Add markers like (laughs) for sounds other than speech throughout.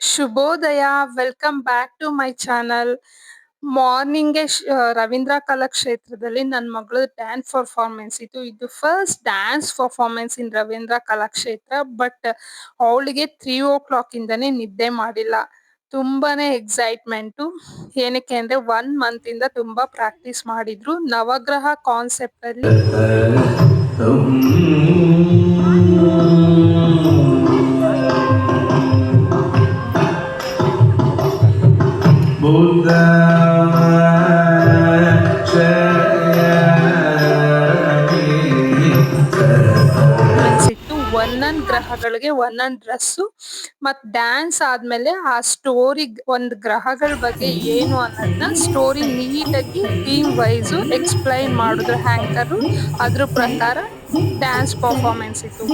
ಶುಭೋದಯ welcome back to my channel morning Ravindra ಕಲಾಕ್ಷೇತ್ರದಲ್ಲಿ ನನ್ನ ಮಗಳು ಡ್ಯಾನ್ಸ್ ಪರ್ಫಾರ್ಮೆನ್ಸ್ ಇತ್ತು. ಇದು first dance performance in Ravindra Kalakshetra but ಅವಳಿಗೆ ತ್ರೀ ಓ ಕ್ಲಾಕ್ ಇಂದಾನೆ ನಿದ್ದೆ ಮಾಡಿಲ್ಲ. ತುಂಬಾನೇ ಎಕ್ಸೈಟ್ಮೆಂಟು ಏನಕ್ಕೆ ಅಂದ್ರೆ ಒನ್ ಮಂತ್ ಇಂದ ತುಂಬಾ ಪ್ರಾಕ್ಟೀಸ್ ಮಾಡಿದ್ರು. ನವಗ್ರಹ ಕಾನ್ಸೆಪ್ಟ್ (laughs) ಗ್ರಹಗಳಿಗೆ ಒಂದೊಂದ್ ಡ್ರೆಸ್ಸು. ಮತ್ ಡ್ಯಾನ್ಸ್ ಆದ್ಮೇಲೆ ಆ ಸ್ಟೋರಿ ಒಂದ್ ಗ್ರಹಗಳ ಬಗ್ಗೆ ಏನು ಅನ್ನೋದನ್ನ ಸ್ಟೋರಿ ನೀಟಾಗಿ ಟೀಮ್ ವೈಸ್ ಎಕ್ಸ್ಪ್ಲೈನ್ ಮಾಡಿದ್ರು ಹ್ಯಾಂಕರ್. ಅದ್ರ ಪ್ರಕಾರ ಡ್ಯಾನ್ಸ್ ಪರ್ಫಾರ್ಮೆನ್ಸ್ ಇತ್ತು.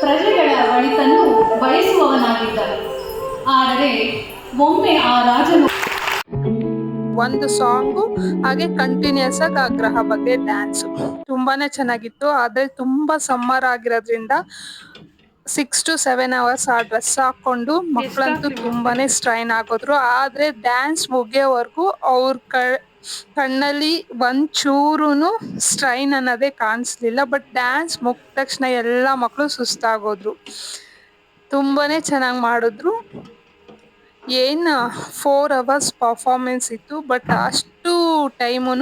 ಪ್ರಜೆಗಳ ಒಳಿತನ್ನು ಬಯಸುವವನಾಗಿದ್ದ. ಆದರೆ ಒಮ್ಮೆ ಆ ರಾಜನು ಒಂದು ಸಾಂಗು ಹಾಗೆ ಕಂಟಿನ್ಯೂಸ್ ಆಗಿ ಆ ಗ್ರಹ ಬಗ್ಗೆ ಡ್ಯಾನ್ಸ್ ತುಂಬಾನೇ ಚೆನ್ನಾಗಿತ್ತು. ಆದ್ರೆ ತುಂಬಾ ಸಮ್ಮರ್ ಆಗಿರೋದ್ರಿಂದ ಸಿಕ್ಸ್ ಟು ಸೆವೆನ್ ಅವರ್ಸ್ ಆ ಡ್ರೆಸ್ ಹಾಕೊಂಡು ಮಕ್ಕಳಂತೂ ತುಂಬಾನೇ ಸ್ಟ್ರೈನ್ ಆಗೋದ್ರು. ಆದ್ರೆ ಡ್ಯಾನ್ಸ್ ಮುಗಿಯೋವರೆಗೂ ಅವ್ರ ಕ ಕಣ್ಣಲ್ಲಿ ಒಂದ್ ಚೂರುನು ಸ್ಟ್ರೈನ್ ಅನ್ನೋದೇ ಕಾಣಿಸ್ಲಿಲ್ಲ. ಬಟ್ ಡ್ಯಾನ್ಸ್ ಮುಗಿದ ತಕ್ಷಣ ಎಲ್ಲಾ ಮಕ್ಕಳು ಸುಸ್ತಾಗೋದ್ರು. ತುಂಬಾನೇ ಚೆನ್ನಾಗಿ ಮಾಡಿದ್ರು. ಏನ್ ಫೋರ್ ಅವರ್ಸ್ ಪರ್ಫಾರ್ಮೆನ್ಸ್ ಇತ್ತು ಬಟ್ ಅಷ್ಟು ಟೈಮು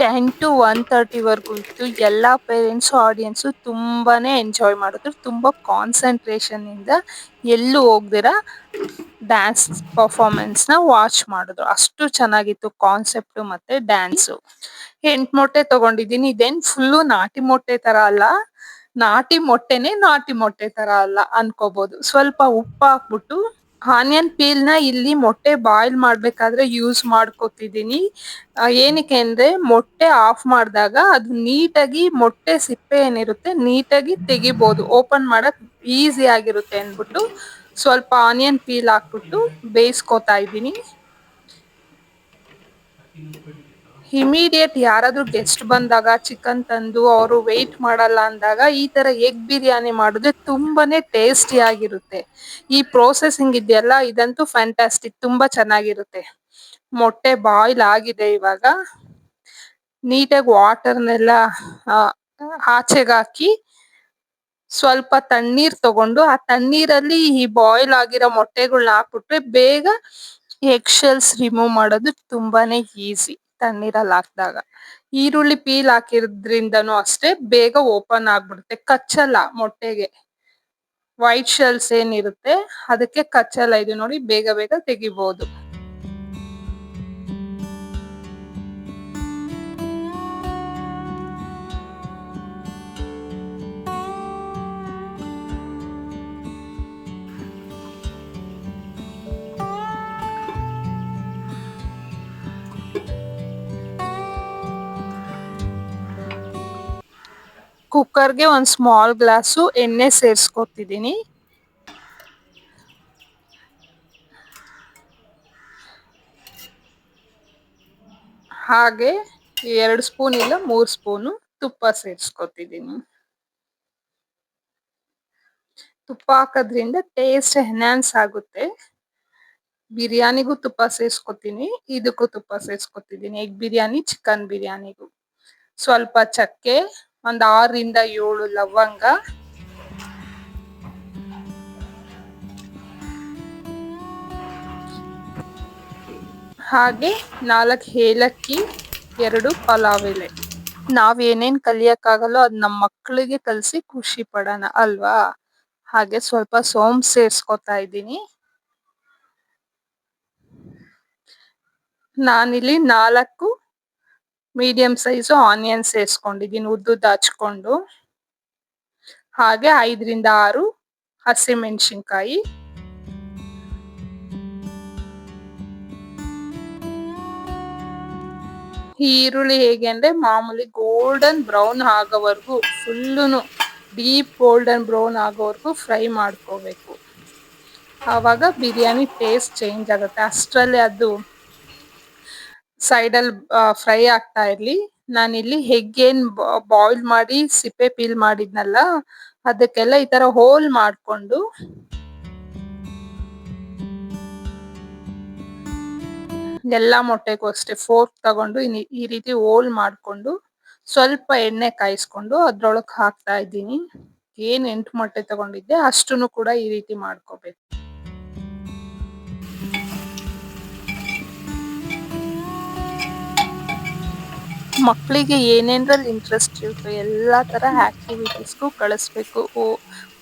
ಟೆನ್ ಟು ಒನ್ ತರ್ಟಿವರೆಗೂ ಇತ್ತು. ಎಲ್ಲ ಪೇರೆಂಟ್ಸು ಆಡಿಯನ್ಸು ತುಂಬಾನೇ ಎಂಜಾಯ್ ಮಾಡಿದ್ರು. ತುಂಬಾ ಕಾನ್ಸಂಟ್ರೇಷನ್ ಇಂದ ಎಲ್ಲೂ ಹೋಗ್ದಿರ ಡ್ಯಾನ್ಸ್ ಪರ್ಫಾರ್ಮೆನ್ಸ್ನ ವಾಚ್ ಮಾಡಿದ್ರು. ಅಷ್ಟು ಚೆನ್ನಾಗಿತ್ತು ಕಾನ್ಸೆಪ್ಟು ಮತ್ತೆ ಡ್ಯಾನ್ಸು ಎಂಟು ಮೊಟ್ಟೆ ತಗೊಂಡಿದ್ದೀನಿ. ಇದೇನ್ ಫುಲ್ಲು ನಾಟಿ ಮೊಟ್ಟೆ ತರ ಅಲ್ಲ. ನಾಟಿ ಮೊಟ್ಟೆನೇ ನಾಟಿ ಮೊಟ್ಟೆ ತರ ಅಲ್ಲ ಅನ್ಕೋಬಹುದು ಸ್ವಲ್ಪ ಉಪ್ಪು ಹಾಕ್ಬಿಟ್ಟು ಆನಿಯನ್ ಪೀಲ್ನ ಇಲ್ಲಿ ಮೊಟ್ಟೆ ಬಾಯ್ಲ್ ಮಾಡ್ಬೇಕಾದ್ರೆ ಯೂಸ್ ಮಾಡ್ಕೊತಿದೀನಿ ಏನಕ್ಕೆ ಅಂದ್ರೆ ಮೊಟ್ಟೆ ಆಫ್ ಮಾಡಿದಾಗ ಅದು ನೀಟಾಗಿ ಮೊಟ್ಟೆ ಸಿಪ್ಪೆ ಏನಿರುತ್ತೆ ನೀಟಾಗಿ ತೆಗಿಬೋದು. ಓಪನ್ ಮಾಡಕ್ ಈಸಿ ಆಗಿರುತ್ತೆ ಅಂದ್ಬಿಟ್ಟು ಸ್ವಲ್ಪ ಆನಿಯನ್ ಪೀಲ್ ಹಾಕ್ಬಿಟ್ಟು ಬೇಯಿಸ್ಕೊತಾ ಇದ್ದೀನಿ. ಇಮಿಡಿಯೇಟ್ ಯಾರಾದ್ರೂ ಗೆಸ್ಟ್ ಬಂದಾಗ ಚಿಕನ್ ತಂದು ಅವರು ವೆಯ್ಟ್ ಮಾಡಲ್ಲ ಅಂದಾಗ ಈ ತರ ಎಗ್ ಬಿರಿಯಾನಿ ಮಾಡಿದ್ರೆ ತುಂಬಾನೇ ಟೇಸ್ಟಿ ಆಗಿರುತ್ತೆ. ಈ ಪ್ರೋಸೆಸಿಂಗ್ ಇದೆಯಲ್ಲ, ಇದಂತೂ ಫ್ಯಾಂಟಾಸ್ಟಿಕ್ ತುಂಬಾ ಚೆನ್ನಾಗಿರುತ್ತೆ. ಮೊಟ್ಟೆ ಬಾಯ್ಲ್ ಆಗಿದೆ ಇವಾಗ. ನೀಟಾಗಿ ವಾಟರ್ನೆಲ್ಲ ಆಚೆಗೆ ಹಾಕಿ ಸ್ವಲ್ಪ ತಣ್ಣೀರ್ ತಗೊಂಡು ಆ ತಣ್ಣೀರಲ್ಲಿ ಈ ಬಾಯ್ಲ್ ಆಗಿರೋ ಮೊಟ್ಟೆಗಳನ್ನ ಹಾಕ್ಬಿಟ್ರೆ ಬೇಗ ಎಗ್ ಶೆಲ್ಸ್ ರಿಮೂವ್ ಮಾಡೋದು ತುಂಬಾನೇ ಈಸಿ ತಣ್ಣೀರಲ್ಲಿ ಹಾಕಿದಾಗ ಈರುಳ್ಳಿ ಪೀಲ್ ಹಾಕಿದ್ರಿಂದನೂ ಅಷ್ಟೇ ಬೇಗ ಓಪನ್ ಆಗ್ಬಿಡುತ್ತೆ. ಕಚ್ಚಲ್ಲ ಮೊಟ್ಟೆಗೆ. ವೈಟ್ ಶೆಲ್ಸ್ ಏನಿರುತ್ತೆ ಅದಕ್ಕೆ ಕಚ್ಚಲ್ಲ. ಇದು ನೋಡಿ ಬೇಗ ಬೇಗ ತೆಗಿಬಹುದು ಕುಕ್ಕರ್ಗೆ ಒಂದು ಸ್ಮಾಲ್ ಗ್ಲಾಸು ಎಣ್ಣೆ ಸೇರ್ಸ್ಕೊತಿದೀನಿ. ಹಾಗೆ ಎರಡು ಸ್ಪೂನ್ ಇಲ್ಲ, ಮೂರು ಸ್ಪೂನು ತುಪ್ಪ ಸೇರ್ಸ್ಕೊತಿದೀನಿ. ತುಪ್ಪ ಹಾಕೋದ್ರಿಂದ ಟೇಸ್ಟ್ ಎನ್ಹಾನ್ಸ್ ಆಗುತ್ತೆ. ಬಿರಿಯಾನಿಗೂ ತುಪ್ಪ ಸೇರ್ಸ್ಕೊತೀನಿ, ಇದಕ್ಕೂ ತುಪ್ಪ ಸೇರ್ಸ್ಕೊತಿದೀನಿ, ಎಗ್ ಬಿರಿಯಾನಿ, ಚಿಕನ್ ಬಿರಿಯಾನಿಗೂ. ಸ್ವಲ್ಪ ಚಕ್ಕೆ ಒಂದ್ ಆರರಿಂದ ಏಳು ಲವಂಗ. ಹಾಗೆ ನಾಲ್ಕು ಏಲಕ್ಕಿ, ಎರಡು ಪಲಾವ್ ಎಲೆ ನಾವ್ ಏನೇನ್ ಕಲಿಯಕ್ಕಾಗಲ್ಲೋ ಅದ್ ನಮ್ಮ ಮಕ್ಕಳಿಗೆ ಕಲ್ಸಿ ಖುಷಿ ಪಡೋಣ ಅಲ್ವಾ? ಹಾಗೆ ಸ್ವಲ್ಪ ಸೋಂಪ್ ಸೇರ್ಸ್ಕೊತಾ ಇದ್ದೀನಿ. ನಾನಿಲ್ಲಿ ನಾಲ್ಕು ಮೀಡಿಯಂ ಸೈಜು ಆನಿಯನ್ ಸೇರಿಸ್ಕೊಂಡಿದ್ದೀನಿ ಉದ್ದುದ್ದ ಹಚ್ಕೊಂಡು ಹಾಗೆ ಐದರಿಂದ ಆರು ಹಸಿಮೆಣಸಿನ್ಕಾಯಿ. ಈರುಳ್ಳಿ ಹೇಗೆ ಅಂದ್ರೆ ಮಾಮೂಲಿ ಗೋಲ್ಡನ್ ಬ್ರೌನ್ ಆಗೋವರೆಗೂ ಫುಲ್ಲುನು ಡೀಪ್ ಗೋಲ್ಡನ್ ಬ್ರೌನ್ ಆಗೋವರೆಗೂ ಫ್ರೈ ಮಾಡ್ಕೋಬೇಕು. ಆವಾಗ ಬಿರಿಯಾನಿ ಟೇಸ್ಟ್ ಚೇಂಜ್ ಆಗುತ್ತೆ. ಅಷ್ಟರಲ್ಲಿ ಅದು ಸೈಡಲ್ಲಿ ಫ್ರೈ ಆಗ್ತಾ ಇರ್ಲಿ. ನಾನಿಲ್ಲಿ ಹೆಗ್ ಏನ್ ಬಾಯ್ಲ್ ಮಾಡಿ ಸಿಪ್ಪೆ ಪೀಲ್ ಮಾಡಿದ್ನಲ್ಲ, ಅದಕ್ಕೆಲ್ಲ ಈ ತರ ಹೋಲ್ ಮಾಡ್ಕೊಂಡು ಎಲ್ಲಾ ಮೊಟ್ಟೆಗೂ ಅಷ್ಟೇ ಫೋರ್ಕ್ ತಗೊಂಡು ಈ ರೀತಿ ಹೋಲ್ ಮಾಡ್ಕೊಂಡು ಸ್ವಲ್ಪ ಎಣ್ಣೆ ಕಾಯಿಸ್ಕೊಂಡು ಅದ್ರೊಳಗೆ ಹಾಕ್ತಾ ಇದ್ದೀನಿ. ಏನ್ ಎಂಟು ಮೊಟ್ಟೆ ತಗೊಂಡಿದ್ದೆ ಅಷ್ಟನ್ನು ಕೂಡ ಈ ರೀತಿ ಮಾಡ್ಕೋಬೇಕು. ಮಕ್ಕಳಿಗೆ ಏನೇನ್ರಲ್ಲಿ ಇಂಟ್ರೆಸ್ಟ್ ಇರುತ್ತೆ, ಎಲ್ಲ ತರ ಆಕ್ಟಿವಿಟೀಸ್ಗು ಕಳಿಸ್ಬೇಕು. ಓ,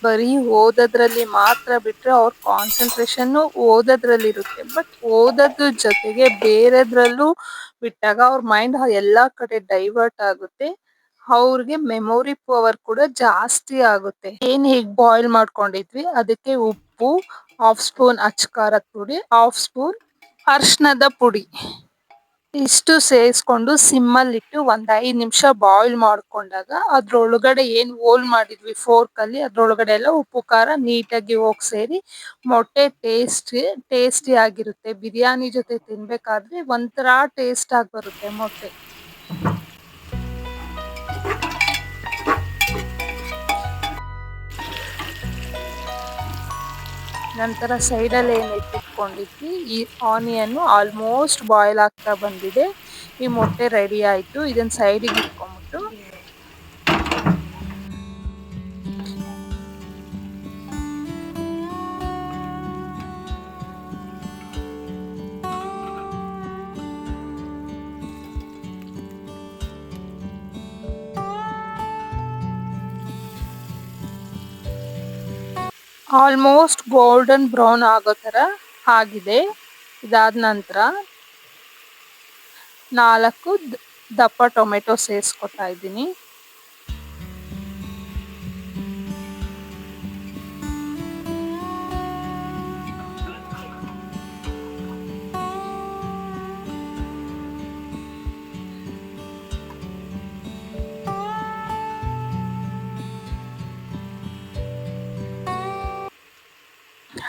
ಬರೀ ಓದೋದ್ರಲ್ಲಿ ಮಾತ್ರ ಬಿಟ್ರೆ ಅವ್ರ ಕಾನ್ಸಂಟ್ರೇಷನ್ ಓದೋದ್ರಲ್ಲಿ ಇರುತ್ತೆ. ಬಟ್ ಓದೋದ್ರ ಜೊತೆಗೆ ಬೇರೆದ್ರಲ್ಲೂ ಬಿಟ್ಟಾಗ ಅವ್ರ ಮೈಂಡ್ ಎಲ್ಲಾ ಕಡೆ ಡೈವರ್ಟ್ ಆಗುತ್ತೆ. ಅವ್ರಿಗೆ ಮೆಮೊರಿ ಪವರ್ ಕೂಡ ಜಾಸ್ತಿ ಆಗುತ್ತೆ. ಏನ್ ಹೀಗ್ ಬಾಯ್ಲ್ ಮಾಡ್ಕೊಂಡಿದ್ವಿ? ಅದಕ್ಕೆ ಉಪ್ಪು ಹಾಫ್ ಸ್ಪೂನ್ ಅಚ್ಕಾರದ ಪುಡಿ ಹಾಫ್ ಸ್ಪೂನ್ ಅರ್ಶನದ ಪುಡಿ. ಇಷ್ಟು ಸೇರಿಸ್ಕೊಂಡು ಸಿಮ್ಮಲ್ಲಿ ಇಟ್ಟು ಒಂದ್ ಐದ್ ನಿಮಿಷ ಬಾಯ್ಲ್ ಮಾಡ್ಕೊಂಡಾಗ ಅದ್ರೊಳಗಡೆ ಏನ್ ಹೋಲ್ ಮಾಡಿದ್ವಿ ಫೋರ್ಕ್ ಅಲ್ಲಿ, ಅದ್ರೊಳಗಡೆ ಎಲ್ಲ ಉಪ್ಪು, ಖಾರ ನೀಟಾಗಿ ಹೋಗ್ ಸೇರಿ ಮೊಟ್ಟೆ ಟೇಸ್ಟ್ ಟೇಸ್ಟಿ ಆಗಿರುತ್ತೆ. ಬಿರಿಯಾನಿ ಜೊತೆ ತಿನ್ಬೇಕಾದ್ರೆ ಒಂಥರ ಟೇಸ್ಟ್ ಆಗಿ ಬರುತ್ತೆ ಮೊಟ್ಟೆ. ನಂತರ ಸೈಡಲ್ಲಿ ಏನು ಇಟ್ಟುಕೊಂಡಿದ್ವಿ? ಈ ಆನಿಯನ್ನು ಆಲ್ಮೋಸ್ಟ್ ಬಾಯ್ಲ್ ಆಗ್ತಾ ಬಂದಿದೆ. ಈ ಮೊಟ್ಟೆ ರೆಡಿ ಆಯಿತು. ಇದನ್ನು ಸೈಡಿಗೆ ಆಲ್ಮೋಸ್ಟ್ ಗೋಲ್ಡನ್ ಬ್ರೌನ್ ಆಗೋ ಥರ ಆಗಿದೆ. ಇದಾದ ನಂತರ ನಾಲ್ಕು ದಪ್ಪ ಟೊಮೆಟೊ ಸೇರಿಸ್ಕೊತಾ ಇದ್ದೀನಿ.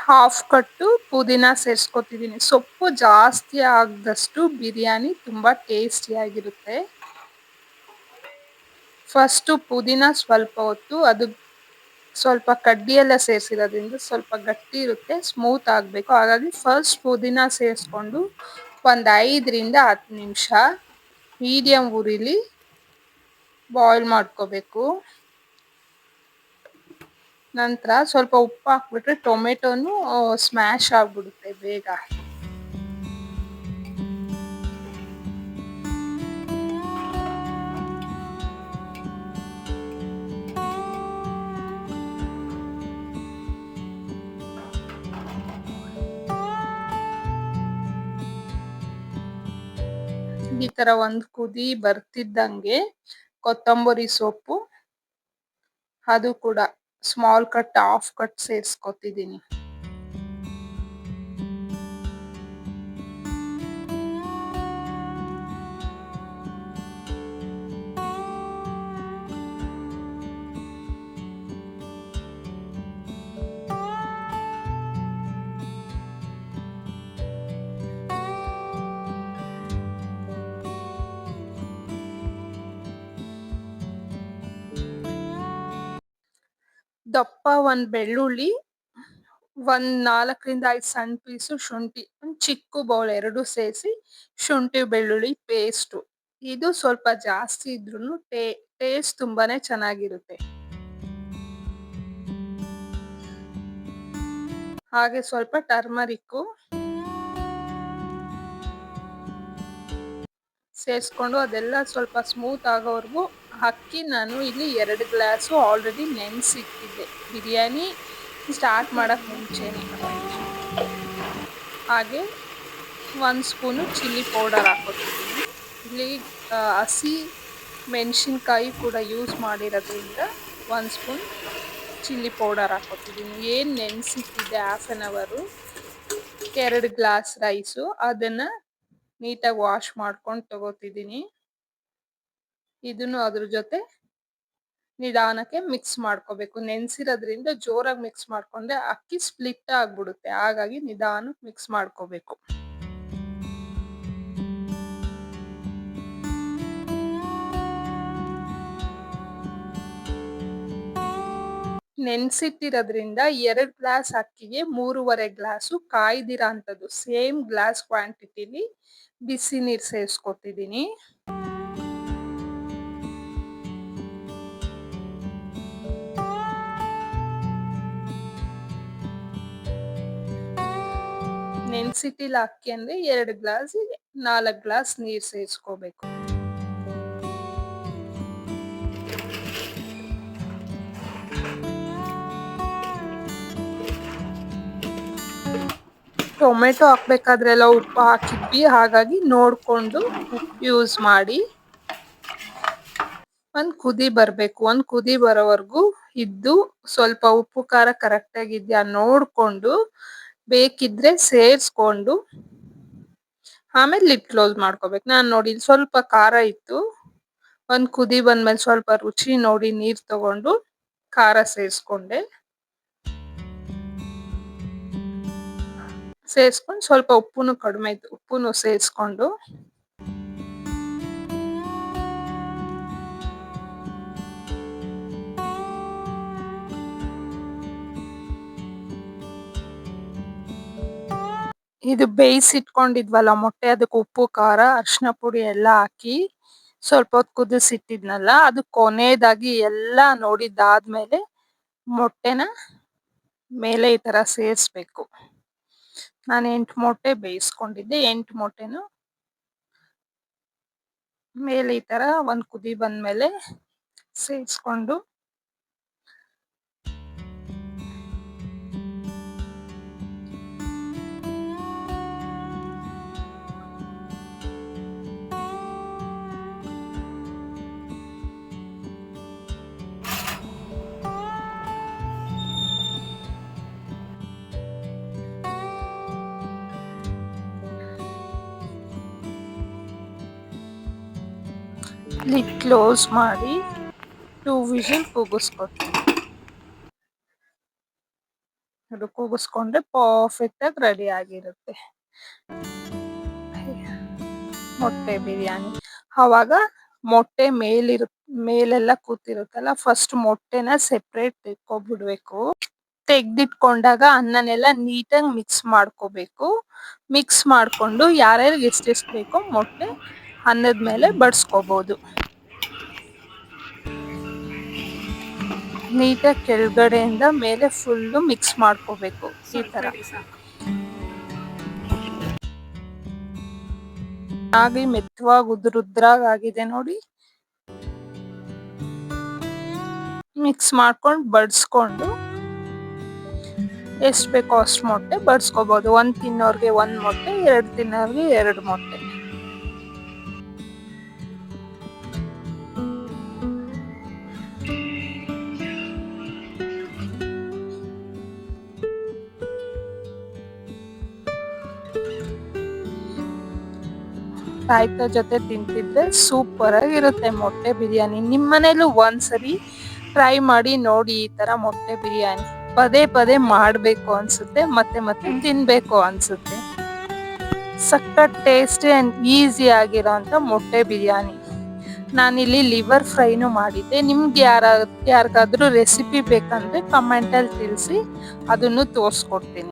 ಹಾಫ್ ಕಟ್ಟು ಪುದೀನ ಸೇರಿಸ್ಕೊತಿದ್ದೀನಿ ಸೊಪ್ಪು ಜಾಸ್ತಿ ಆಗದಷ್ಟು ಬಿರಿಯಾನಿ ತುಂಬ ಟೇಸ್ಟಿಯಾಗಿರುತ್ತೆ ಫಸ್ಟು ಪುದೀನ ಸ್ವಲ್ಪ ಹೊತ್ತು ಅದು ಸ್ವಲ್ಪ ಕಡ್ಡಿಯೆಲ್ಲ ಸೇರಿಸಿರೋದ್ರಿಂದ ಸ್ವಲ್ಪ ಗಟ್ಟಿ ಇರುತ್ತೆ ಸ್ಮೂತ್ ಆಗಬೇಕು. ಹಾಗಾಗಿ ಫಸ್ಟ್ ಪುದೀನ ಸೇರಿಸ್ಕೊಂಡು ಒಂದು ಐದರಿಂದ ಹತ್ತು ನಿಮಿಷ ಮೀಡಿಯಂ ಉರಿಲಿ ಬಾಯ್ಲ್ ಮಾಡ್ಕೋಬೇಕು. ನಂತರ ಸ್ವಲ್ಪ ಉಪ್ಪು ಹಾಕ್ಬಿಟ್ರೆ ಟೊಮೆಟೊನು ಸ್ಮ್ಯಾಶ್ ಆಗ್ಬಿಡುತ್ತೆ ಬೇಗ. ಈ ತರ ಒಂದು ಕುದಿ ಬರ್ತಿದ್ದಂಗೆ ಕೊತ್ತಂಬರಿ ಸೊಪ್ಪು, ಅದು ಕೂಡ. ಸ್ಮಾಲ್ ಕಟ್ ಹಾಫ್ ಕಟ್ ಸೇರ್ಸ್ಕೊತಿದ್ದೀನಿ. ದಪ್ಪ ಒಂದ್ ಬೆಳ್ಳುಳ್ಳಿ, ಒಂದ್ ನಾಲ್ಕರಿಂದ ಐದ್ ಸಣ್ಣ ಪೀಸು ಶುಂಠಿ, ಒಂದ್ ಚಿಕ್ಕ ಬೌಲ್ ಎರಡು ಸೇರಿಸಿ ಶುಂಠಿ ಬೆಳ್ಳುಳ್ಳಿ ಪೇಸ್ಟ್ ಇದು ಸ್ವಲ್ಪ ಜಾಸ್ತಿ ಇದ್ರೂ ಟೇ ಟೇಸ್ಟ್ ತುಂಬಾನೇ ಚೆನ್ನಾಗಿರುತ್ತೆ. ಹಾಗೆ ಸ್ವಲ್ಪ ಟರ್ಮರಿಕ್ಕು ಸೇರಿಸ್ಕೊಂಡು ಅದೆಲ್ಲ ಸ್ವಲ್ಪ ಸ್ಮೂತ್ ಆಗೋವರೆಗೂ ಅಕ್ಕಿ ನಾನು ಇಲ್ಲಿ ಎರಡು ಗ್ಲಾಸು ಆಲ್ರೆಡಿ ನೆನೆಸಿಟ್ಟಿದ್ದೆ. ಬಿರಿಯಾನಿ ಸ್ಟಾರ್ಟ್ ಮಾಡೋಕ್ಕೆ ಮುಂಚೆನೆ. ಹಾಗೆ ಒಂದು ಸ್ಪೂನು ಚಿಲ್ಲಿ ಪೌಡರ್ ಹಾಕೋತಿದ್ದೀನಿ ಇಲ್ಲಿ ಹಸಿ ಮೆಣಸಿನ್ಕಾಯಿ ಕೂಡ ಯೂಸ್ ಮಾಡಿರೋದ್ರಿಂದ ಒಂದು ಸ್ಪೂನ್ ಚಿಲ್ಲಿ ಪೌಡರ್ ಹಾಕೋತಿದ್ದೀನಿ ಏನು ನೆನೆಸಿಟ್ಟಿದ್ದೆ ಹಾಫ್ ಆನ್ ಅವರು ಎರಡು ಗ್ಲಾಸ್ ರೈಸು ಅದನ್ನು ನೀಟಾಗಿ ವಾಶ್ ಮಾಡ್ಕೊಂಡು ತಗೋತಿದ್ದೀನಿ. ಇದನ್ನು ಅದ್ರ ಜೊತೆ ನಿಧಾನಕ್ಕೆ ಮಿಕ್ಸ್ ಮಾಡ್ಕೋಬೇಕು. ನೆನ್ಸಿರೋದ್ರಿಂದ ಜೋರಾಗಿ ಮಿಕ್ಸ್ ಮಾಡ್ಕೊಂಡ್ರೆ ಅಕ್ಕಿ ಸ್ಪ್ಲಿಟ್ ಆಗ್ಬಿಡುತ್ತೆ. ಹಾಗಾಗಿ ನಿಧಾನಕ್ಕೆ ಮಿಕ್ಸ್ ಮಾಡ್ಕೋಬೇಕು. ನೆನ್ಸಿಟ್ಟಿರೋದ್ರಿಂದ ಎರಡು ಗ್ಲಾಸ್ ಅಕ್ಕಿಗೆ ಮೂರುವರೆ ಗ್ಲಾಸು ಕಾಯ್ದಿರ ಅಂಥದ್ದು ಸೇಮ್ ಗ್ಲಾಸ್ ಕ್ವಾಂಟಿಟಿಲಿ ಬಿಸಿ ನೀರು ಸೇರ್ಸ್ಕೊತಿದೀನಿ ನೆನ್ಸಿಟ್ಟಿಲ್ಲ ಅಕ್ಕಿ ಅಂದ್ರೆ ಎರಡು ಗ್ಲಾಸ್, ನಾಲ್ಕು ಗ್ಲಾಸ್ ನೀರ್ ಸೇರಿಸ್ಕೋಬೇಕು. ಟೊಮೆಟೊ ಹಾಕ್ಬೇಕಾದ್ರೆಲ್ಲ ಉಪ್ಪು ಹಾಕಿದ್ವಿ, ಹಾಗಾಗಿ ನೋಡ್ಕೊಂಡು ಯೂಸ್ ಮಾಡಿ. ಒಂದ್ ಕುದಿ ಬರ್ಬೇಕು, ಒಂದ್ ಕುದಿ ಬರೋವರೆಗೂ ಇದ್ದು ಸ್ವಲ್ಪ ಉಪ್ಪು, ಖಾರ ಕರೆಕ್ಟ್ ಆಗಿದ್ಯಾ ನೋಡ್ಕೊಂಡು ಬೇಕಿದ್ರೆ ಸೇರ್ಸ್ಕೊಂಡು ಆಮೇಲೆ ಲಿಡ್ ಕ್ಲೋಸ್ ಮಾಡ್ಕೋಬೇಕು. ನಾನು ನೋಡಿ ಸ್ವಲ್ಪ ಖಾರ ಇತ್ತು. ಒಂದು ಕುದಿ ಬಂದ್ಮೇಲೆ ಸ್ವಲ್ಪ ರುಚಿ ನೋಡಿ ನೀರು ತಗೊಂಡು ಖಾರ ಸೇರ್ಸ್ಕೊಂಡೆ. ಸೇರ್ಸ್ಕೊಂಡು ಸ್ವಲ್ಪ ಉಪ್ಪುನು ಕಡಿಮೆ ಇತ್ತು. ಉಪ್ಪುನು ಸೇರ್ಸ್ಕೊಂಡು ಇದು ಬೇಯಿಸಿಟ್ಕೊಂಡಿದ್ವಲ್ಲ ಮೊಟ್ಟೆ, ಅದಕ್ಕೆ ಉಪ್ಪು, ಖಾರ ಅರಿಶಿನ ಪುಡಿ ಎಲ್ಲ ಹಾಕಿ ಸ್ವಲ್ಪ ಹೊತ್ತು ಕುದಿಸಿಟ್ಟಿದ್ನಲ್ಲ, ಅದು ಕೊನೆಯದಾಗಿ ಎಲ್ಲ ನೋಡಿದ್ದಾದ್ಮೇಲೆ ಮೊಟ್ಟೆನ ಮೇಲೆ ಈ ತರ ಸೇರಿಸ್ಬೇಕು. ನಾನು ಎಂಟು ಮೊಟ್ಟೆ ಬೇಯಿಸ್ಕೊಂಡಿದ್ದೆ, ಎಂಟು ಮೊಟ್ಟೆನು ಮೇಲೆ ಈ ತರ ಒಂದು ಕುದಿ ಬಂದ್ಮೇಲೆ ಸೇರ್ಸ್ಕೊಂಡು ಲಿಡ್ ಕ್ಲೋಸ್ ಮಾಡಿ ಟೂ ವಿಷಲ್ ಕೂಗಿಸ್ಕೊತೀನಿ. ಅದು ಕೂಗಿಸ್ಕೊಂಡ್ರೆ ಪರ್ಫೆಕ್ಟ್ ಆಗಿ ರೆಡಿ ಆಗಿರುತ್ತೆ. ಮೊಟ್ಟೆ ಬಿರಿಯಾನಿ. ಅವಾಗ ಮೊಟ್ಟೆ ಮೇಲಿರು, ಮೇಲೆಲ್ಲ ಕೂತಿರುತ್ತಲ್ಲ ಫಸ್ಟ್ ಮೊಟ್ಟೆನ ಸೆಪ್ರೇಟ್ ತೆಕ್ಕೊಬಿಡ್ಬೇಕು. ತೆಗ್ದಿಟ್ಕೊಂಡಾಗ ಅನ್ನನೆಲ್ಲ ನೀಟಾಗಿ ಮಿಕ್ಸ್ ಮಾಡ್ಕೋಬೇಕು. ಮಿಕ್ಸ್ ಮಾಡ್ಕೊಂಡು ಯಾರ್ಯಾರಿಗೆ ಎಷ್ಟೆಷ್ಟು ಬೇಕೋ ಮೊಟ್ಟೆ ಅನ್ನದ ಮೇಲೆ ಬಡ್ಸ್ಕೋಬೋದು. ನೀಟಾಗಿ ಕೆಳಗಡೆಯಿಂದ ಮೇಲೆ ಫುಲ್ಲು ಮಿಕ್ಸ್ ಮಾಡ್ಕೋಬೇಕು ಈ ತರ. ಆಗಿ ಮೆತ್ತವಾಗಿ ಉದ್ರುದ್ರಾಗ್ ಆಗಿದೆ ನೋಡಿ. ಮಿಕ್ಸ್ ಮಾಡ್ಕೊಂಡು ಬಡ್ಸ್ಕೊಂಡು ಎಷ್ಟು ಬೇಕೋ ಅಷ್ಟು ಮೊಟ್ಟೆ ಬಡ್ಸ್ಕೋಬೋದು. ಒಂದು ತಿನ್ನೋರಿಗೆ ಒಂದು ಮೊಟ್ಟೆ, ಎರಡು ತಿನ್ನೋರಿಗೆ ಎರಡು ಮೊಟ್ಟೆ. ರಾಯ್ತ ಜೊತೆ ತಿಂತಿದ್ರೆ ಸೂಪರ್ ಆಗಿರುತ್ತೆ ಮೊಟ್ಟೆ ಬಿರಿಯಾನಿ. ನಿಮ್ಮ ಮನೇಲೂ ಒಂದ್ಸರಿ ಟ್ರೈ ಮಾಡಿ ನೋಡಿ ಈ ತರ ಮೊಟ್ಟೆ ಬಿರಿಯಾನಿ. ಪದೇ ಪದೇ ಮಾಡ್ಬೇಕು ಅನ್ಸುತ್ತೆ, ಮತ್ತೆ ಮತ್ತೆ ತಿನ್ಬೇಕು ಅನ್ಸುತ್ತೆ. ಸಖತ್ ಟೇಸ್ಟಿ ಅಂಡ್ ಈಸಿ ಆಗಿರೋಂತ ಮೊಟ್ಟೆ ಬಿರಿಯಾನಿ. ನಾನಿಲ್ಲಿ ಲಿವರ್ ಫ್ರೈನು ಮಾಡಿದ್ದೆ. ನಿಮ್ಗೆ ಯಾರ, ಯಾರಿಗಾದ್ರೂ ರೆಸಿಪಿ ಬೇಕಂದ್ರೆ ಕಮೆಂಟಲ್ಲಿ ತಿಳಿಸಿ, ಅದನ್ನು ತೋರಿಸ್ಕೊಡ್ತೀನಿ.